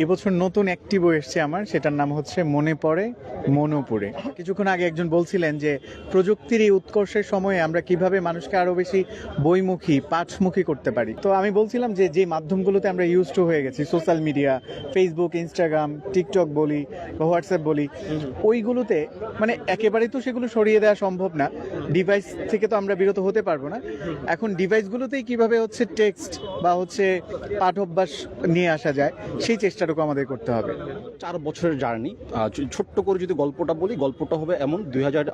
এবছর নতুন একটি বই এসছে আমার, সেটার নাম হচ্ছে মনে পড়ে মনোপুরে কিছুক্ষণ আগে একজন বলছিলেন যে, প্রযুক্তির এই উৎকর্ষের সময়ে আমরা কীভাবে মানুষকে আরও বেশি বইমুখী, পাঠমুখী করতে পারি। তো আমি বলছিলাম যে যে মাধ্যমগুলোতে আমরা ইউজ টু হয়ে গেছি social media Facebook Instagram TikTok বলি বা হোয়াটসঅ্যাপ বলি, ওইগুলোতে মানে একেবারেই তো সেগুলো সরিয়ে দেওয়া সম্ভব না। ডিভাইস থেকে তো আমরা বিরত হতে পারব না। এখন ডিভাইসগুলোতেই কীভাবে হচ্ছে টেক্সট বা হচ্ছে পাঠ অভ্যাস নিয়ে আসা যায়, সেই চেষ্টাটুকু আমাদের করতে হবে। চার বছরের জার্নি। ছোট্ট করে যদি গল্পটা বলি, গল্পটা হবে এমন দুই হাজার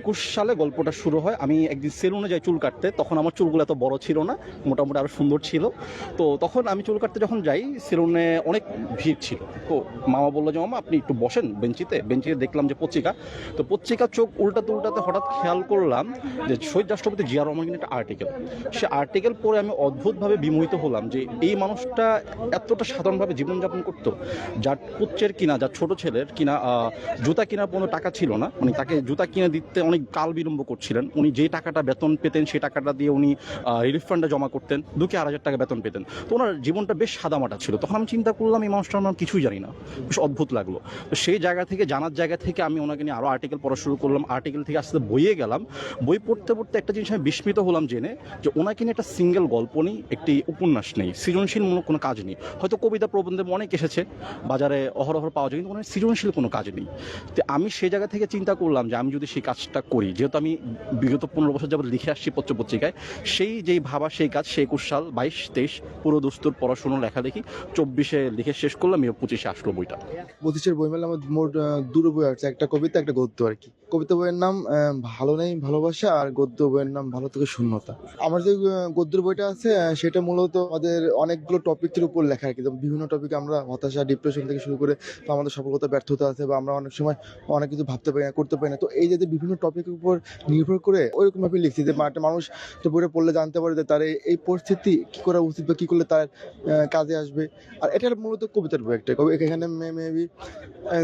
একুশ সালে গল্পটা শুরু হয়। আমি একদিন সেলুনে যাই চুল কাটতে, তখন আমার চুলগুলো এত বড় ছিল না, মোটামুটি আরও সুন্দর ছিল। তো তখন আমি চুল কাটতে যখন যাই, সেলুনে অনেক ভিড় ছিল। তো মামা বলল যে, মামা, আপনি একটু বসেন বেঞ্চিতে। বেঞ্চিতে দেখলাম যে পত্রিকা। তো পত্রিকা চোখ উল্টাতে উল্টাতে হঠাৎ খেয়াল করলাম যে শহীদ রাষ্ট্রপতি জিয়া রহমানের একটা আর্টিকেল সে আর্টিকেল পড়ে আমি অদ্ভুতভাবে বিমোহিত হলাম যে, এই মানুষটা এতটা সাধারণভাবে জীবনযাপন করতো, যার পুচ্ছের কিনা, যার ছোট ছেলের কিনা জুতা কেনার কোনো টাকা ছিল না। মানে তাকে জুতা কিনে দিতে অনেক কাল বিলম্ব করছিলেন। উনি যে টাকাটা বেতন পেতেন সেই টাকাটা দিয়ে উনি রিলিফ ফান্ডে জমা করতেন। দু কি আড়াই হাজার টাকা বেতন পেতেন। তো ওনার জীবনটা বেশ সাদামাটা ছিল। তখন আমি চিন্তা করলাম, এই মানুষটার নাম কিছুই জানি না। বেশ অদ্ভুত লাগল। তো সেই জায়গা থেকে, জানার জায়গা থেকে আমি ওনাকে নিয়ে আরও আর্টিকেল পড়া শুরু করলাম। আর্টিকেল থেকে আস্তে বইয়ে গেলাম। বই পড়তে পড়তে একটা জিনিস আমি বিস্মিত হলাম জেনে, যে ওনাকে নিয়ে একটা সিঙ্গেল গল্প নেই, একটি উপন্যাস নেই। সৃজনশীলমূলক কোনো কাজ নেই। হয়তো কবিতা প্রবন্ধে অনেক এসেছে, বাজারে অহরহ পাওয়া যায়, কিন্তু ওনার সৃজনশীল কোনো কাজ নেই। তো আমি সেই জায়গা থেকে চিন্তা করলাম যে আমি যদি সেই কাজটা করি, যেহেতু আমি বিগত পনেরো বছর যাবত লিখে আসছি পত্র পত্রিকায় সেই যেই ভাবা, সেই কাজ, সেই একুশ সাল, বাইশ, তেইশ, পুরো দস্তুর পড়াশুনো লেখা দেখি চব্বিশে লিখে শেষ করলাম, এবার পঁচিশে আসলো বইটা। পঁচিশের বই মেলা আমার মোট দুটো বই আছে, একটা কবিতা, একটা গদ্য আর কি। কবিতা বইয়ের নাম ভালো নেই, ভালোবাসা, আর গদ্য বইয়ের নাম, ভালো থেকে শূন্যতা। আমার যে গদ্যের বইটা আছে সেটা মূলত আমাদের অনেকগুলো টপিকের উপর লেখা আর কি। বিভিন্ন টপিক আমরা হতাশা ডিপ্রেশন থেকে শুরু করে তো আমাদের সফলতা, ব্যর্থতা আছে বা আমরা অনেক সময় অনেক কিছু ভাবতে পারি না, করতে পারি না। তো এই যে বিভিন্ন টপিকের উপর নির্ভর করে ওইরকম ভাবে লিখছি যে একটা মানুষ একটা বইটা পড়লে জানতে পারে যে তার এই- পরিস্থিতি কী করা উচিত বা কী করলে তার কাজে আসবে। আর এটা মূলত কবিতার বই একটা। কবি এখানে মেবি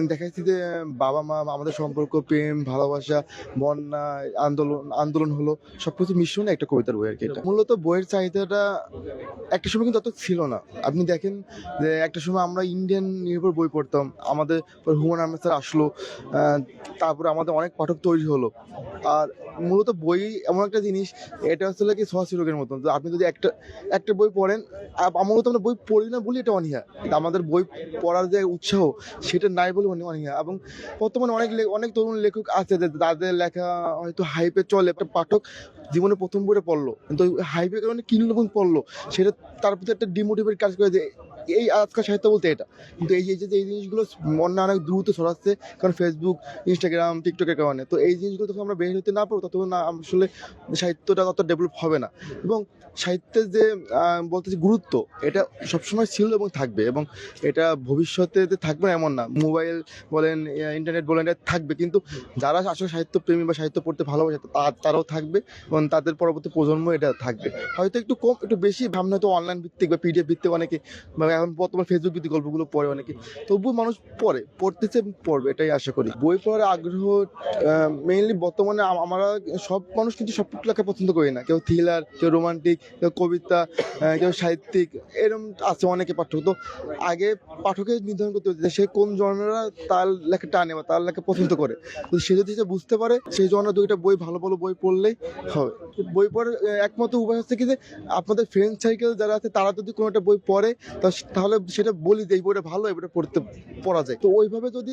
দেখা যাচ্ছে যে বাবা মা, আমাদের সম্পর্ক, প্রেম, ভালোবাসা, বন্যা, আন্দোলন আন্দোলন হলো সবকিছু মিশ্রণে একটা কবিতার বই আর কি এটা। মূলত বইয়ের চাহিদাটা একটা সময় কিন্তু অত ছিল না। আপনি দেখেন যে একটা সময় আমরা ইন্ডিয়ান নির্ভর বই পড়তাম। আমাদের হুমান আহমেদ স্যার আসলো তারপরে আমাদের অনেক পাঠক তৈরি হলো। আর মূলত বই এমন একটা জিনিস, এটা আসলে কি ছোঁয়াশি রোগের মতন। আপনি যদি একটা একটা বই পড়েন আমার মতো আমরা বই পড়ি না বলি এটা অনীহা। আমাদের বই পড়ার যে উৎসাহ, সেটা নাই বলে অনে- অনীহা। এবং বর্তমানে অনেক অনেক তরুণ লেখক আছে তাদের লেখা হয়তো হাইপে চলে। একটা পাঠক জীবনে প্রথম বইটা পড়ল। কিন্তু হাইপের কারণে কিনলো এবং পড়ল। সেটা তার প্রতি একটা ডিমোটিভেট কাজ করে যে এই আজকাল সাহিত্য বলতে এটা। কিন্তু এই যে এই জিনিসগুলো মনে অনেক দ্রুত ছড়াচ্ছে কারণ ফেসবুক ইনস্টাগ্রাম টিকটকের কারণে। তো এই জিনিসগুলো যখন আমরা বের হতে না পারব ততক্ষণ না আসলে সাহিত্যটা তত ডেভেলপ হবে না। এবং সাহিত্যের যে আহ, যে গুরুত্ব এটা সবসময় ছিল এবং থাকবে। এবং এটা ভবিষ্যতে যে থাকবে না এমন না। মোবাইল বলেন ইন্টারনেট বলেন এটা থাকবে। কিন্তু যারা আসলে সাহিত্য প্রেমী বা সাহিত্য পড়তে ভালোবাসে তারাও থাকবে। এবং তাদের পরবর্তী প্রজন্ম এটা থাকবে। হয়তো একটু কম একটু বেশি ভাবনা হয়তো অনলাইন ভিত্তিক বা পিডিএফ ভিত্তিক অনেকে বা এখন বর্তমান ফেসবুক ভিত্তিক গল্পগুলো পড়ে অনেকে। তবুও মানুষ পড়ে, পড়তেছে পড়বে, এটাই আশা করি। বই পড়ার আগ্রহ মেইনলি বর্তমানে আমরা সব মানুষ কিন্তু সব লেখা পছন্দ করি না। কেউ থ্রিলার কেউ রোমান্টিক কেউ কবিতা কেউ সাহিত্যিক এরকম আছে অনেকে পাঠক। তো আগে পাঠকের নির্ধারণ করতে হচ্ছে সে কোন জনরা তার লেখা টানে বা তার লেখা পছন্দ করে। তো সে যদি সে বুঝতে পারে, সেই জন্য দুইটা বই, ভালো ভালো বই পড়লেই হবে। বই পড়ার একমাত্র উপায় হচ্ছে কি যে, আপনাদের ফ্রেন্ড সার্কেল যারা আছে, তারা যদি কোনো একটা বই পড়ে তা- তাহলে সেটা বলি যে এই বইটা ভালো এই বইটা পড়তে পড়া যায়। তো ওইভাবে যদি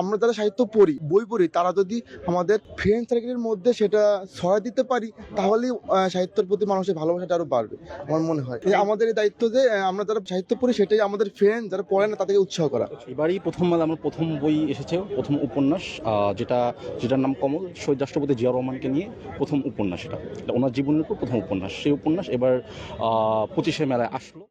আমরা যারা সাহিত্য পড়ি, বই পড়ি, তারা যদি আমাদের ফ্রেন্ড সার্কেলের মধ্যে সেটা ছড়া দিতে পারি, তাহলেই সাহিত্যের প্রতি মানুষের ভালোবাসাটা আরও বাড়বে, আমার মনে হয়। এই আমাদের এই দায়িত্ব যে আমরা যারা সাহিত্য পড়ি, সেটাই আমাদের ফ্রেন্ড যারা পড়ে না, তাদেরকে উৎসাহ করা। এবারই প্রথম মানে আমার প্রথম বই এসেছে, প্রথম উপন্যাস যেটা, যেটার নাম কমল, শহীদ রাষ্ট্রপতি জিয়া রহমানকে নিয়ে প্রথম উপন্যাস এটা। ওনার জীবনের উপর প্রথম উপন্যাস। সেই উপন্যাস এবার পঁচিশে মেলায় আসলো।